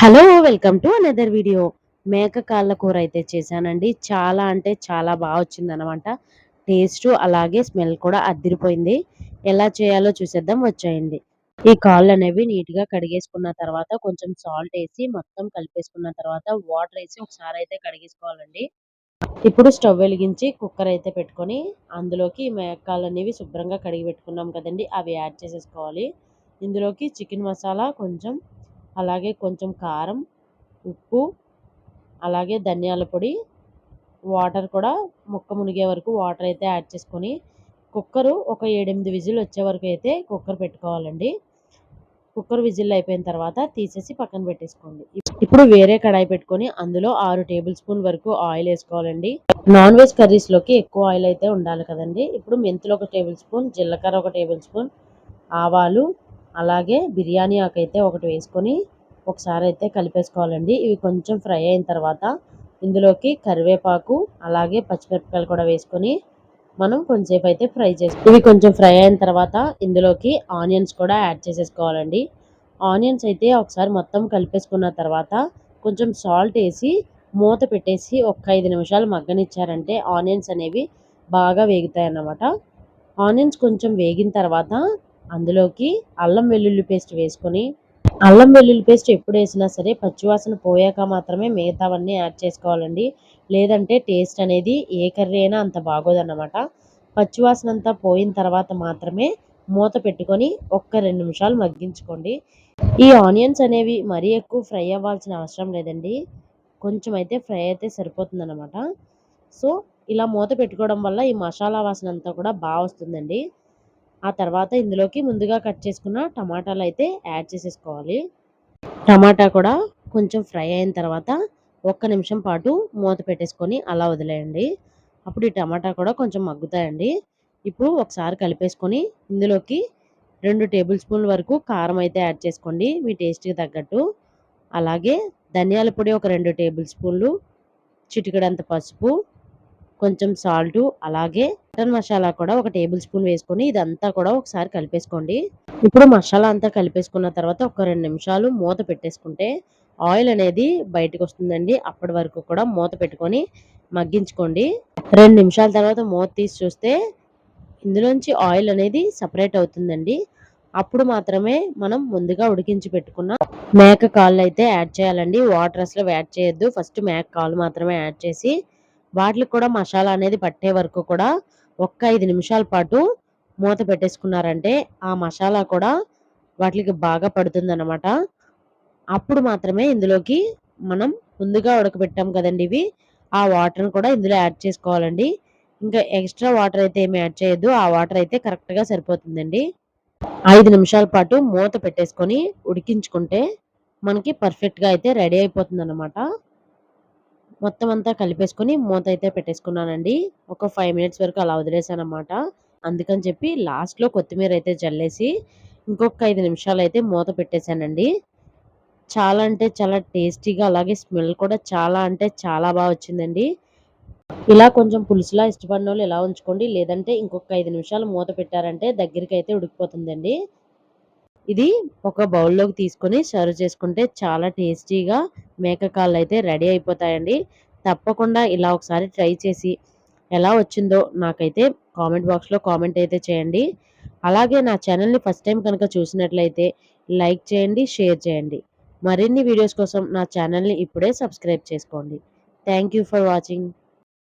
Hello welcome to another video. మేక కాళ్ళ కూర అయితే చేశానండి. చాలా అంటే చాలా బాగా వచ్చింది అనమాట టేస్ట్ అలాగే స్మెల్ కూడా అద్దిరిపోయింది. ఎలా చేయాలో చూసేద్దాం వచ్చేయండి. ఈ కాళ్ళు అనేవి నీట్గా కడిగేసుకున్న తర్వాత కొంచెం సాల్ట్ వేసి మొత్తం కలిపేసుకున్న తర్వాత వాటర్ వేసి ఒకసారి అయితే కడిగేసుకోవాలండి. ఇప్పుడు స్టవ్ వెలిగించి కుక్కర్ అయితే పెట్టుకొని అందులోకి మేకాలు అనేవి శుభ్రంగా కడిగి పెట్టుకున్నాం కదండి. అవి యాడ్ చేసేసుకోవాలి. ఇందులోకి చికెన్ మసాలా కొంచెం అలాగే కొంచెం కారం ఉప్పు అలాగే ధనియాల పొడి వాటర్ కూడా ముక్క మునిగే వరకు వాటర్ అయితే యాడ్ చేసుకొని కుక్కరు ఒక ఏడెనిమిది విజిల్ వచ్చే వరకు అయితే కుక్కర్ పెట్టుకోవాలండి. కుక్కర్ విజిల్ అయిపోయిన తర్వాత తీసేసి పక్కన పెట్టేసుకోండి. ఇప్పుడు వేరే కడాయి పెట్టుకొని అందులో ఆరు టేబుల్ స్పూన్ వరకు ఆయిల్ వేసుకోవాలండి. నాన్ వెజ్ కర్రీస్లోకి ఎక్కువ ఆయిల్ అయితే ఉండాలి కదండి. ఇప్పుడు మెంతులు ఒక టేబుల్ స్పూన్ జీలకర్ర ఒక టేబుల్ స్పూన్ ఆవాలు అలాగే బిర్యానీ ఆకైతే ఒకటి వేసుకొని ఒకసారి అయితే కలిపేసుకోవాలండి. ఇవి కొంచెం ఫ్రై అయిన తర్వాత ఇందులోకి కరివేపాకు అలాగే పచ్చిమిరపకాయలు కూడా వేసుకొని మనం కొంచెంసేపు అయితే ఫ్రై చేసుకో ఇవి కొంచెం ఫ్రై అయిన తర్వాత ఇందులోకి ఆనియన్స్ కూడా యాడ్ చేసేసుకోవాలండి. ఆనియన్స్ అయితే ఒకసారి మొత్తం కలిపేసుకున్న తర్వాత కొంచెం సాల్ట్ వేసి మూత పెట్టేసి ఒక ఐదు నిమిషాలు మగ్గనిచ్చారంటే ఆనియన్స్ అనేవి బాగా వేగుతాయి అన్నమాట ఆనియన్స్ కొంచెం వేగిన తర్వాత అందులోకి అల్లం వెల్లుల్లి పేస్ట్ వేసుకొని అల్లం వెల్లుల్లి పేస్ట్ ఎప్పుడు వేసినా సరే పచ్చివాసన పోయాక మాత్రమే మిగతావన్నీ యాడ్ చేసుకోవాలండి. లేదంటే టేస్ట్ అనేది ఏ కర్రీ అయినా అంత బాగోదన్నమాట. పచ్చివాసన అంతా పోయిన తర్వాత మాత్రమే మూత పెట్టుకొని ఒక్క రెండు నిమిషాలు మగ్గించుకోండి. ఈ ఆనియన్స్ అనేవి మరీ ఎక్కువ ఫ్రై అవ్వాల్సిన అవసరం లేదండి. కొంచెం అయితే ఫ్రై అయితే సరిపోతుందన్నమాట. సో ఇలా మూత పెట్టుకోవడం వల్ల ఈ మసాలా వాసన అంతా కూడా బాగా వస్తుందండి. ఆ తర్వాత ఇందులోకి ముందుగా కట్ చేసుకున్న టమాటాలు అయితే యాడ్ చేసేసుకోవాలి. టమాటా కూడా కొంచెం ఫ్రై అయిన తర్వాత ఒక్క నిమిషం పాటు మూత పెట్టేసుకొని అలా వదిలేయండి. అప్పుడు ఈ టమాటా కూడా కొంచెం మగ్గుతాయండి. ఇప్పుడు ఒకసారి కలిపేసుకొని ఇందులోకి రెండు టేబుల్ స్పూన్ల వరకు కారం అయితే యాడ్ చేసుకోండి మీ టేస్ట్కి తగ్గట్టు. అలాగే ధనియాల పొడి ఒక రెండు టేబుల్ స్పూన్లు చిటికడంత పసుపు కొంచెం సాల్ట్ అలాగే మటన్ మసాలా కూడా ఒక టేబుల్ స్పూన్ వేసుకొని ఇదంతా కూడా ఒకసారి కలిపేసుకోండి. ఇప్పుడు మసాలా అంతా కలిపేసుకున్న తర్వాత ఒక రెండు నిమిషాలు మూత పెట్టేసుకుంటే ఆయిల్ అనేది బయటకు వస్తుందండి. అప్పటి వరకు కూడా మూత పెట్టుకొని మగ్గించుకోండి. రెండు నిమిషాల తర్వాత మూత తీసి చూస్తే ఇందులోంచి ఆయిల్ అనేది సపరేట్ అవుతుందండి. అప్పుడు మాత్రమే మనం ముందుగా ఉడికించి పెట్టుకున్న మేక కాళ్ళు అయితే యాడ్ చేయాలండి. వాటర్ అసలు యాడ్ చేయొద్దు. ఫస్ట్ మేక కాళ్ళు మాత్రమే యాడ్ చేసి వాటికి కూడా మసాలా అనేది పట్టే వరకు కూడా ఒక్క ఐదు నిమిషాల పాటు మూత పెట్టేసుకున్నారంటే ఆ మసాలా కూడా వాటికి బాగా పడుతుంది అనమాట అప్పుడు మాత్రమే ఇందులోకి మనం ముందుగా ఉడకబెట్టాం కదండి ఇవి. ఆ వాటర్ని కూడా ఇందులో యాడ్ చేసుకోవాలండి. ఇంకా ఎక్స్ట్రా వాటర్ అయితే ఏమి యాడ్ చేయొద్దు. ఆ వాటర్ అయితే కరెక్ట్గా సరిపోతుందండి. ఐదు నిమిషాల పాటు మూత పెట్టేసుకొని ఉడికించుకుంటే మనకి పర్ఫెక్ట్గా అయితే రెడీ అయిపోతుంది అనమాట మొత్తం అంతా కలిపేసుకొని మూత అయితే పెట్టేసుకున్నానండి. ఒక ఫైవ్ మినిట్స్ వరకు అలా వదిలేసాను అనమాట అందుకని చెప్పి లాస్ట్లో కొత్తిమీర అయితే జల్లేసి ఇంకొక ఐదు నిమిషాలు అయితే మూత పెట్టేశానండి. చాలా అంటే చాలా టేస్టీగా అలాగే స్మెల్ కూడా చాలా అంటే చాలా బాగా వచ్చిందండి. ఇలా కొంచెం పులుసులా ఇష్టపడిన వాళ్ళు ఇలా ఉంచుకోండి లేదంటే ఇంకొక ఐదు నిమిషాలు మూత పెట్టారంటే దగ్గరికి అయితే ఉడికిపోతుందండి. ఇది ఒక బౌల్లోకి తీసుకొని సర్వ్ చేసుకుంటే చాలా టేస్టీగా మేక కాళ్ళు అయితే రెడీ అయిపోతాయండి. తప్పకుండా ఇలా ఒకసారి ట్రై చేసి ఎలా వచ్చిందో నాకైతే కామెంట్ బాక్స్లో కామెంట్ అయితే చేయండి. అలాగే నా ఛానల్ని ఫస్ట్ టైం కనుక చూసినట్లయితే లైక్ చేయండి షేర్ చేయండి. మరిన్ని వీడియోస్ కోసం నా ఛానల్ని ఇప్పుడే సబ్స్క్రైబ్ చేసుకోండి. Thank for watching